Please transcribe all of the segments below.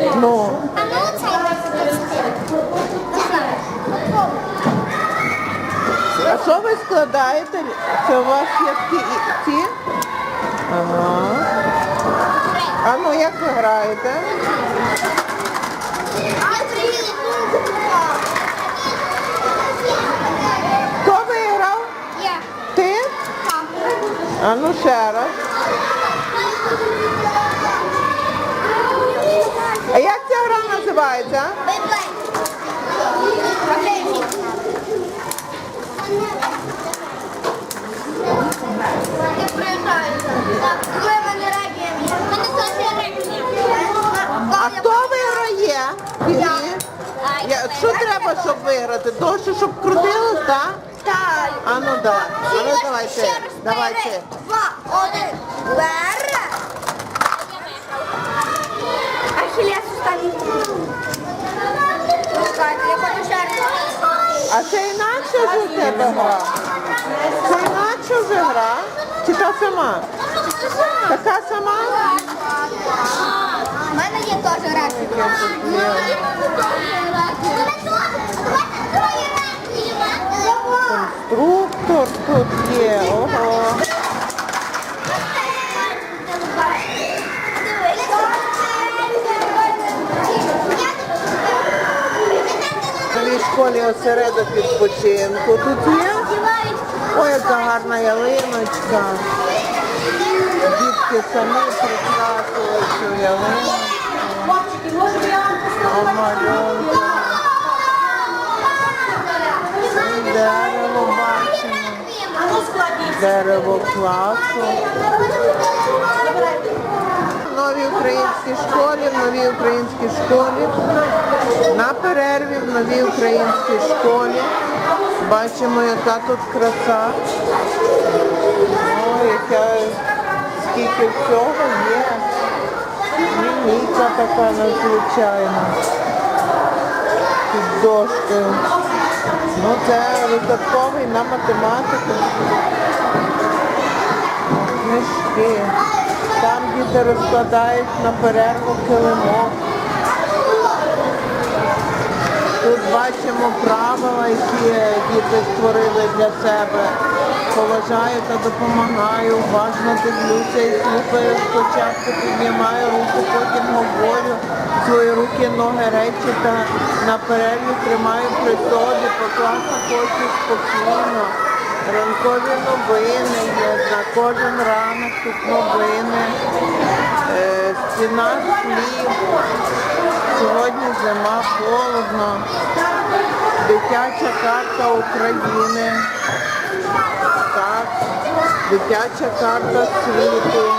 Ну, А а що ви складаєте? Це у вас є ті? ті? Ага. А ну як ви граєте? Хто виграв? Я. Ти? Так. А ну ще раз. А як ця гра називається? А хто виграє? Я, що треба, щоб виграти? То, що щоб крутилось, так? Так. А ну давай. А ну давайте. Давайте. Два, один. Бере. Чекайте, я хочу ще. А це інакше вже у тебе гра? Це інакше вже гра? Чи та сама? Така сама? У мене є теж речі. Конструктор тут є. Ого. Школі осередок відпочинку. Тут є. Ой, яка гарна ялиночка. Дітки самі прикрасили цю ялиночку. А малюнки. І Дерево бачимо. Дерево класу. Новій українській школі, в новій українській школі. На перерві в новій українській школі. Бачимо, яка тут краса. Ой, яка скільки всього є. Лінійка така надзвичайна. Тут дошки. Ну це випадковий на математику. Книжки. Там діти розкладають на перерву килимок. Тут бачимо правила, які діти створили для себе. Поважаю та допомагаю, уважно дивлюся і слухаю. Спочатку піднімаю руку, потім говорю свої руки, ноги, речі та на перерві тримаю при собі, покласти хочу спокійно. Ранкові новини є, на кожен ранок тут новини. Е, стіна слів. Сьогодні зима, холодно. Дитяча карта України. Так, дитяча карта світу.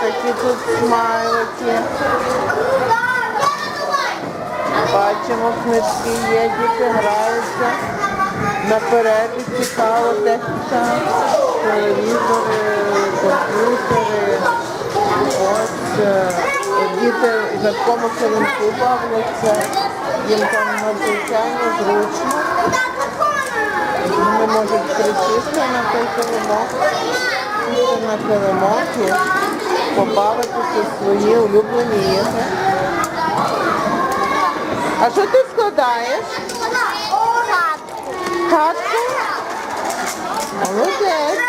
Такі тут смайлики. Бачимо, книжки є, діти граються. На перерві цікаво техніка, телевізори, комп'ютери. Ось е, діти в такому килимку бавляться. Їм там надзвичайно зручно. Вони можуть присісти на той сісти на килимок і побавитися свої улюблені ігри. А що ти складаєш? Молодець.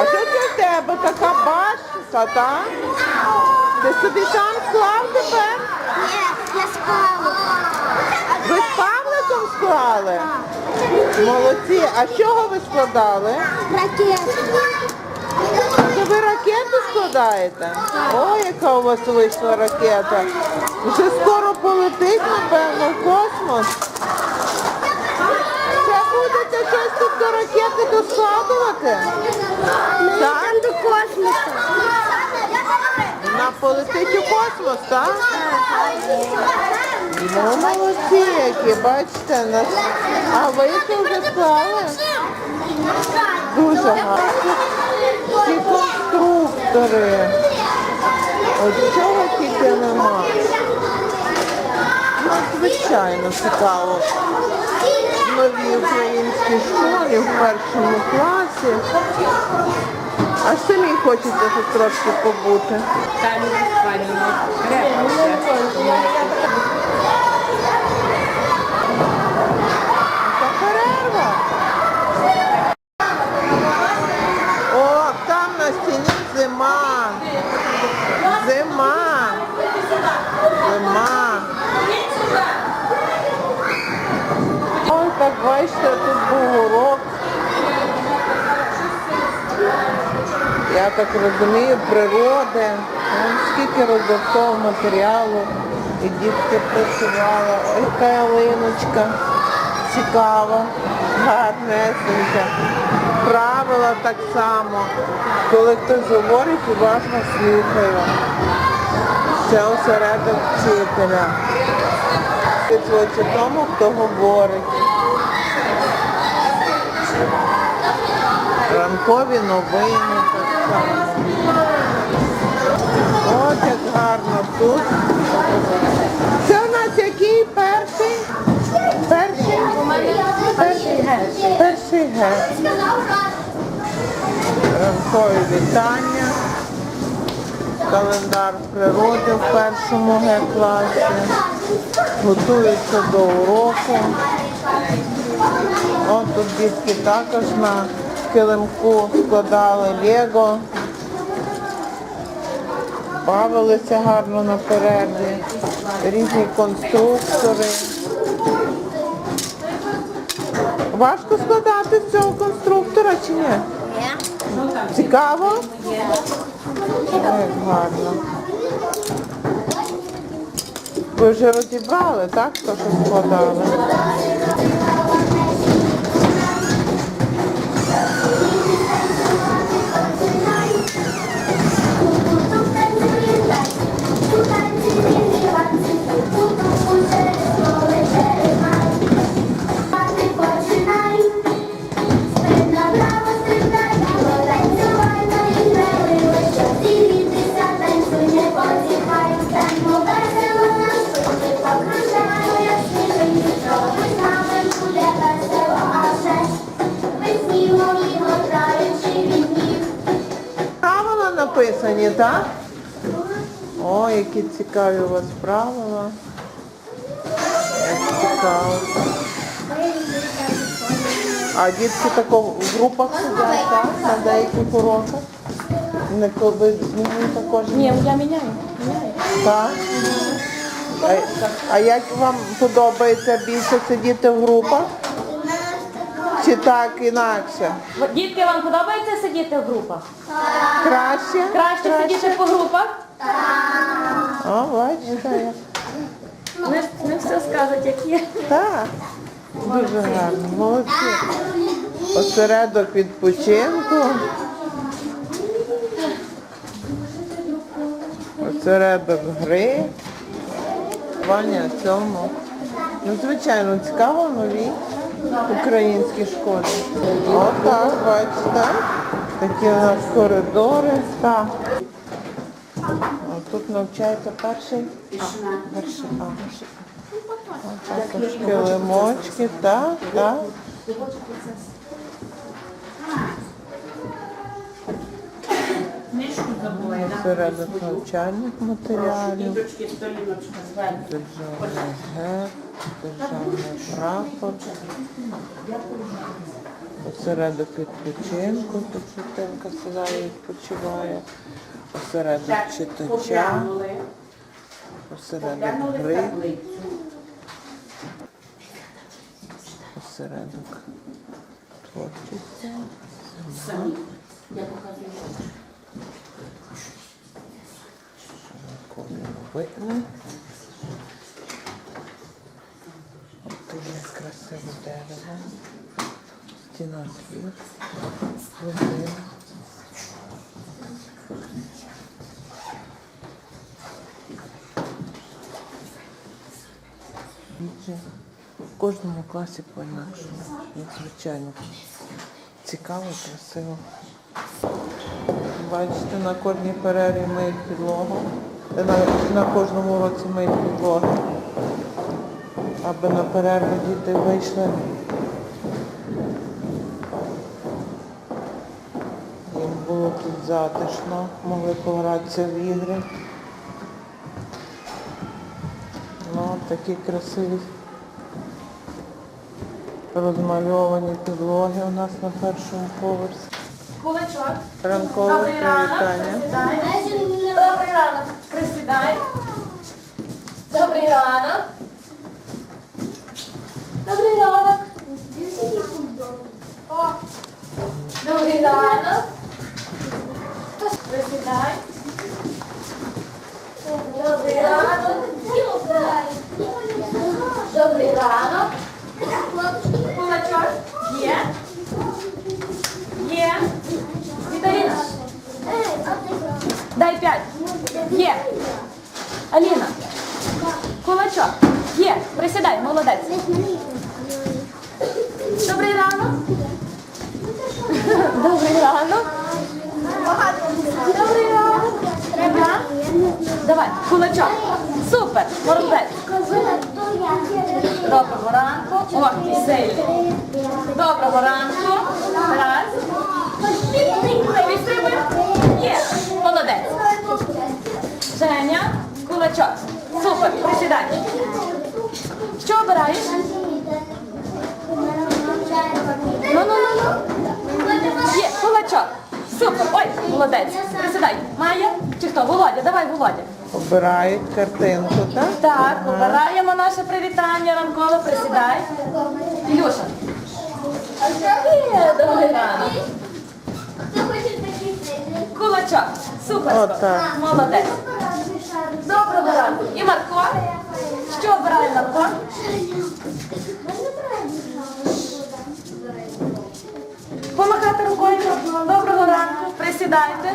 А що це в тебе? Така башта, так? Ти собі сам склав тепер? Я спала. Ви з Павликом склали? Молодці. А з чого ви складали? Ракета. Це ви ракету складаєте? Ой, яка у вас вийшла ракета. Вже скоро полетить, напевно, в космос. Ще будете до ракети доскладувати? Так? до космосу. Вона полетить у космос, так? Ну, молодці, які, бачите, нас. А ви що вже склали? Дуже гарно. Всі конструктори. От чого тільки нема. Ну, звичайно, цікаво. Новій українській школі в першому класі. А самі хочеться тут трошки побути. Та люди спальні. Крепко все. Це перерва. О, там на стіні зима. Зима. Зима. Ой, так бачите, тут був урок. Я так розумію, природи. Вон скільки роздаткового матеріалу. І дітки працювали. Ой, яка ялиночка. Цікава, гарнесенька. Правила так само. Коли хтось говорить, уважно слухаю. Це осередок вчителя. Тому, хто говорить. Ранкові новини. От як гарно тут. Це у нас який перший? Перший? Перший Г. Перший Г. Ранкові вітання. Календар природи в першому Г класі. Готуються до уроку. От тут дітки також на килимку складали Лего. Бавилися гарно на. Різні конструктори. Важко складати з цього конструктора чи ні? Цікаво? Як гарно. Ви вже розібрали, так? То, що складали? Цікаві у вас правила. Цікаво. А дітки тако в групах сидять, так? На деяких уроках? Не коли змінюють також? Ні, я міняю. міняю. Так? А, а як вам подобається більше сидіти в групах? Чи так інакше? Дітки, вам подобається сидіти в групах? Краще? Краще сидіти по групах? О, бачите. Не, не все скажуть, як є. Так, дуже гарно, молодці. Осередок відпочинку. Осередок гри. Ваня цьому. Ну, звичайно, цікаво в новій українській школі. Отак, бачите. Такі у нас коридори. Так. Тут навчається перший. А, перший, а, перший. Також килимочки, так, так. Середок навчальних матеріалів, державний герб, державний прапор, осередок відпочинку, тут дитинка сідає, відпочиває, осередок читача, осередок гри. осередок творчості. Ранкові новини. От тут є красиве дерево. Стіна двір. Година. Отже, В кожному класі по-інакшому. Надзвичайно цікаво, красиво. Бачите, на кожній перерві миють підлогу. На, на кожному уроці миють підлогу. Аби на перерву діти вийшли їм було тут затишно, могли погратися в ігри. Ну, такі красиві розмальовані підлоги у нас на першому поверсі. Кулачок. Ранкове привітання. Добрий ранок. Присідай. Добрий ранок. Добрий ранок. Добрий ранок. Присідай. Добрий ранок. Добрий ранок. Кулачок. Є. Є. Віталіна. Дай п'ять. Є. Аліна. Кулачок. Є. Присідай, молодець. Добрий ранок. Добрий ранок. Добрий ранок. Треба? Давай, кулачок. Супер, молодець. Доброго ранку. О, і сильний. Доброго ранку. Раз. Підстрибуй. Є. Молодець. Женя, кулачок. Супер, присідай. Що обираєш? Ну, ну, ну, ну. Є, кулачок. Супер. Ой, молодець. Присідай. Майя чи хто? Володя, давай, Володя. Обирають картинку, так? Так, обираємо наше привітання ранкове. Присідай. Ілюша. Є, добрий ранок. Кулачок. Супер. Отак. Молодець. Доброго ранку. І Марко. Що обирає Марко? Помахати рукою. Доброго ранку. Присідайте.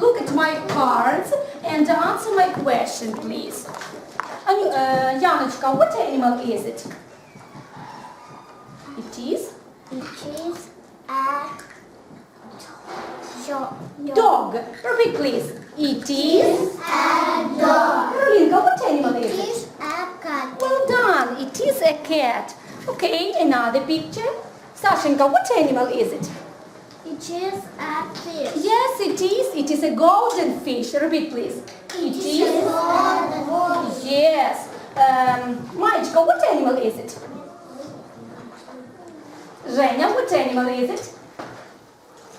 Look at my cards and answer my question, please. Аню, uh, Яночка, what animal is it? It is Cheese and jo- dog. Repeat, please. It is dog. Rinka, what animal is it? Cheese and cat. Well done. It is a cat. Okay, another picture. Sashenka, what animal is it? Cheese and fish. Yes, it is. It is a golden fish. Repeat, please. It is. Yes. Um, Maечка, what animal is it? Женя, what animal is it?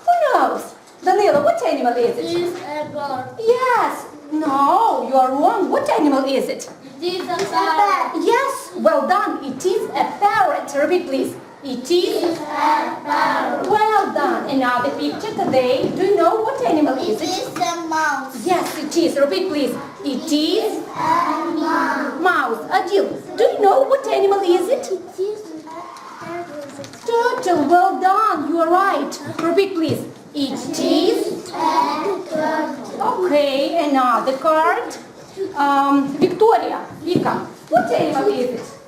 Who knows? Danilo, what animal is it? Cheese and bird. Yes. No, you are wrong. What animal is it? This is a bat. Yes, well done. It is a parrot. Repeat, please. It is well done. Another picture today. Do you know what animal is It it? is a mouse. Yes, it is. Repeat, please. It is A mouse. mouse. Adil, do you know what animal is it? It is a Turtle. Well done. You are right. Repeat, please. It is. a turtle. Okay, another card. Um, Victoria, Vika, what animal is it?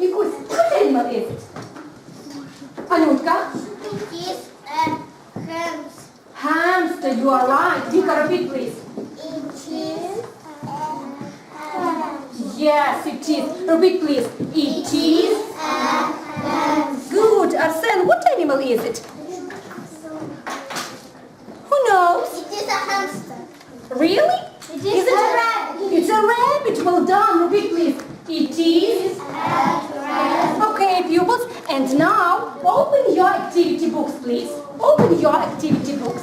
Vikuсь, what animal is it? Анютка? It is a hens. Hamster, you are right. Vika, repeat, please. It is a hen. Yes, it is. Repeat, please. It is. Good. Arsen, what animal is it? Who knows? It is a hamster. Really? It is Is it a rabbit. It's a rabbit. Well done. Repeat, please. It is. Okay, pupils. And now, open your activity books, please. Open your activity books.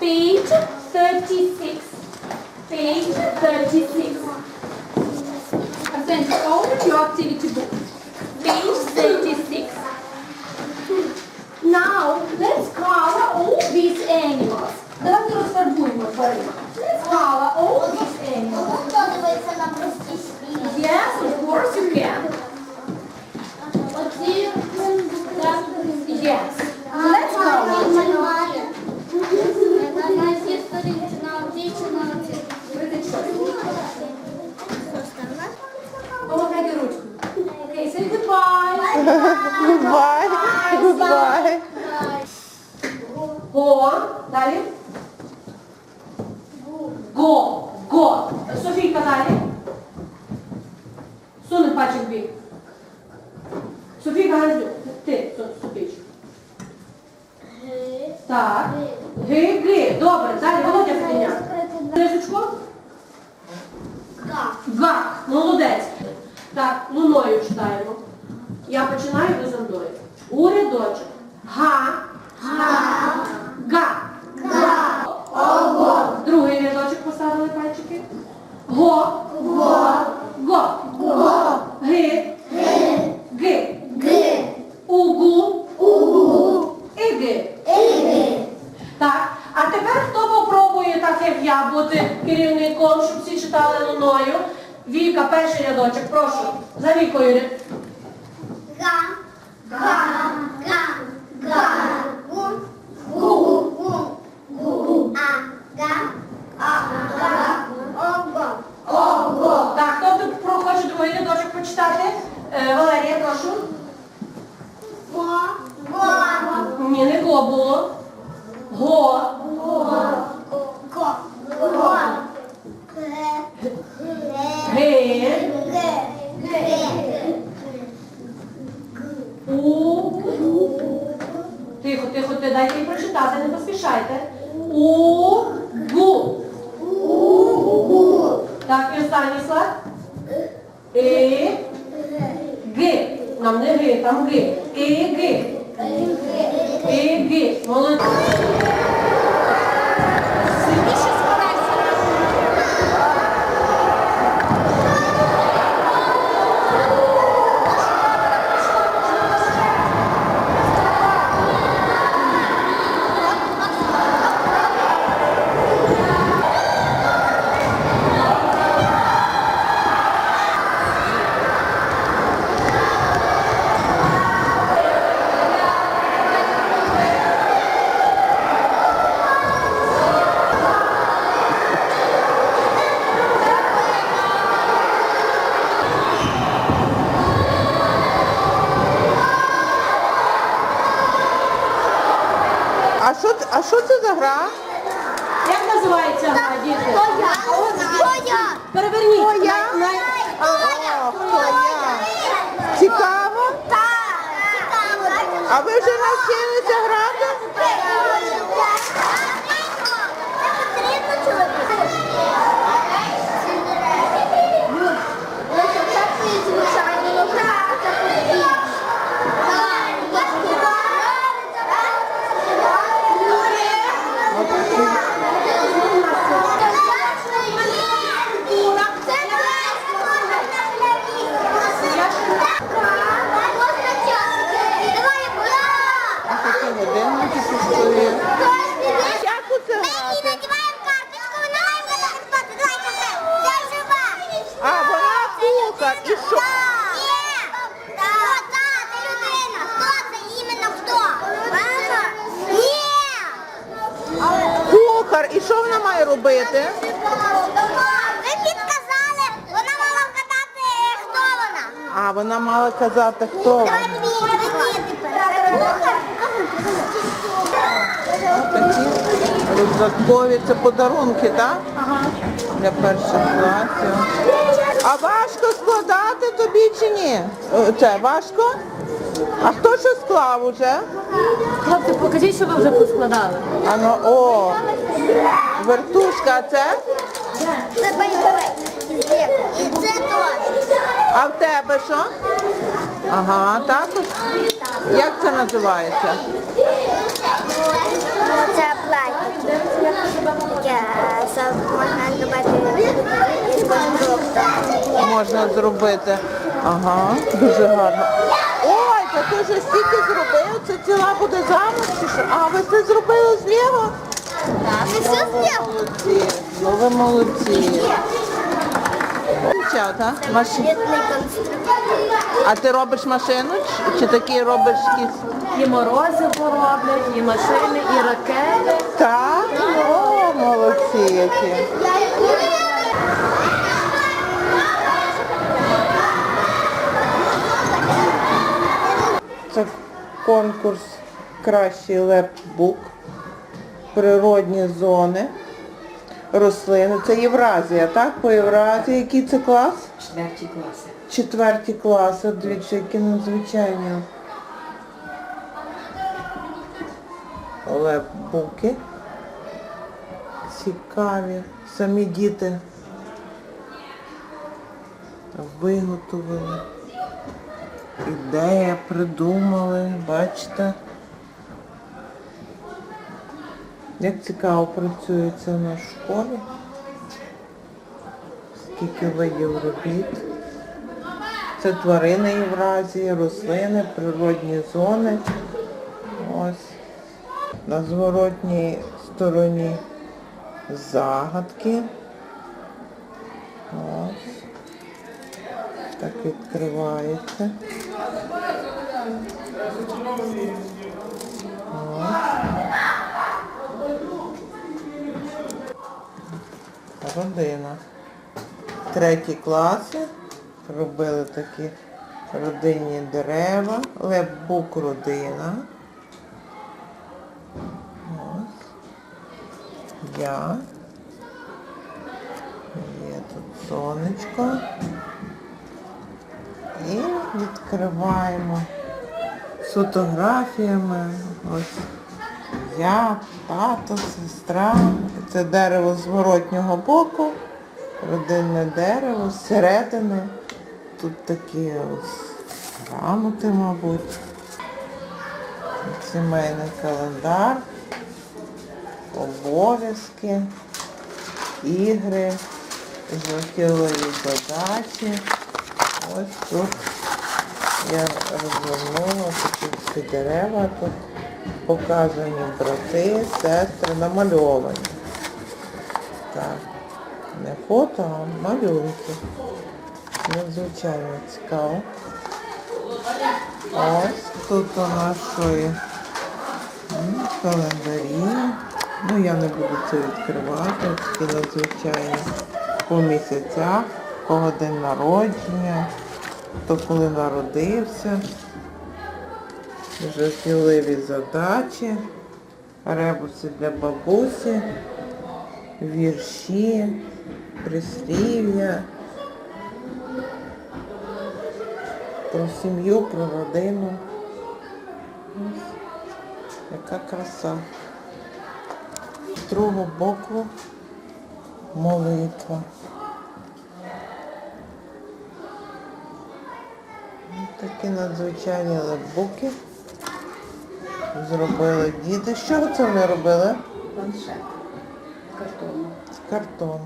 Page 36. Page 36. Arsen, open your activity book. Page 36. Now, let's color all these animals. Давайте розфарбуємо тварин. Let's color all these Так. Ги-ги. Добре, далі Володя Феденя. Рисочку? Га. Га. Молодець. Так, луною читаємо. Я починаю, ви за мною. У рядочок. Га. Га. Га. Га. Ого. Другий рядочок поставили пальчики. Го. Го. Го. Го. Ги. Ги. Ги. Ги. Угу. Угу. Іги. Іги. Так, а тепер хто попробує, так як я, бути керівником, щоб всі читали луною? Віка, рядочок, прошу. За вікою. Га. Га. Га. Га. Гу. Гу. Гу. Гу. А. Га. А. Га. Ого. Ого. Так, хто тут про- хоче другий рядочок почитати? Е, Валерія, прошу. Го. Го. Ні, не го було. Го. Го. Го. Го. Ге. Ги. Ге. Ге. У. Тихо, тихо, ти дайте їй прочитати, не поспішайте. У. Гу. Угу. Так, і останній склад. І. Ги. Нам не ги, там ги. І ги. І А що, це- за гра? Як називається гра, діти? Коя. Коя. Переверніть. Коя? На- на- хто я? Цікаво? Так. Цікаво. А ви вже навчилися грати? А такі годинники пішли. Як у це грати? А, вона кухар. І що? Кухар. І що вона має робити? Ви підказали, вона мала вгадати, хто вона. А, вона мала казати, хто. Такі рюкзакові. Це подарунки, так? Ага. Для перших класів. А важко складати тобі чи ні? Е, Це важко? А хто що склав уже? Хлопці, покажіть, що ви вже поскладали. А ну, о, вертушка, а це? Це бойовик. І це теж. А в тебе що? Ага, також. Як це називається? Це плаття. Можна зробити. Ага, дуже гарно. Ой, та ти вже стільки зробив, це ціла буде замок чи що? А, ви це зробили з Лего? Це все зробив. Молодці, ну ви молодці. Дівчата, машин... Світлий а ти робиш машину чи, чи такі робиш якісь? І морози пороблять, і машини, і ракети. Так? О, молодці які. Це конкурс Кращий лепбук, природні зони, рослини. Це Євразія, так? По Євразії. Який це клас? Четверті класи. Четверті класи, дивіться, які надзвичайні. лепбуки. Цікаві. Самі діти виготовили. Ідея придумали, бачите. Як цікаво працюється нашій школі. Скільки видів робіт. Це тварини Євразії, рослини, природні зони. Ось. На зворотній стороні загадки. Ось. Так відкривається. Родина. Третій класи робили такі родинні дерева, лепбук родина. Ось. Я. Є тут сонечко. І відкриваємо з фотографіями. Ось я, тато, сестра. Це дерево зворотнього боку. Родинне дерево, зсередини. Тут такі ось грамоти, мабуть. Сімейний календар, обов'язки, ігри, життєві задачі. Ось тут я розвернула такі всі дерева. Тут показані брати, сестри, намальовані. Так, не фото, а малюнки. Надзвичайно цікаво. Ось тут у є календарі. Ну я не буду це відкривати, такі надзвичайні по місяцях, кого день народження, хто коли народився, життєві задачі, ребуси для бабусі, вірші, прислів'я. Про сім'ю, про родину. Ось, яка краса. З другого боку молитва. Такі надзвичайні лепбуки. Зробили діти. З чого це вони робили? Планшет. Картонно. З картону.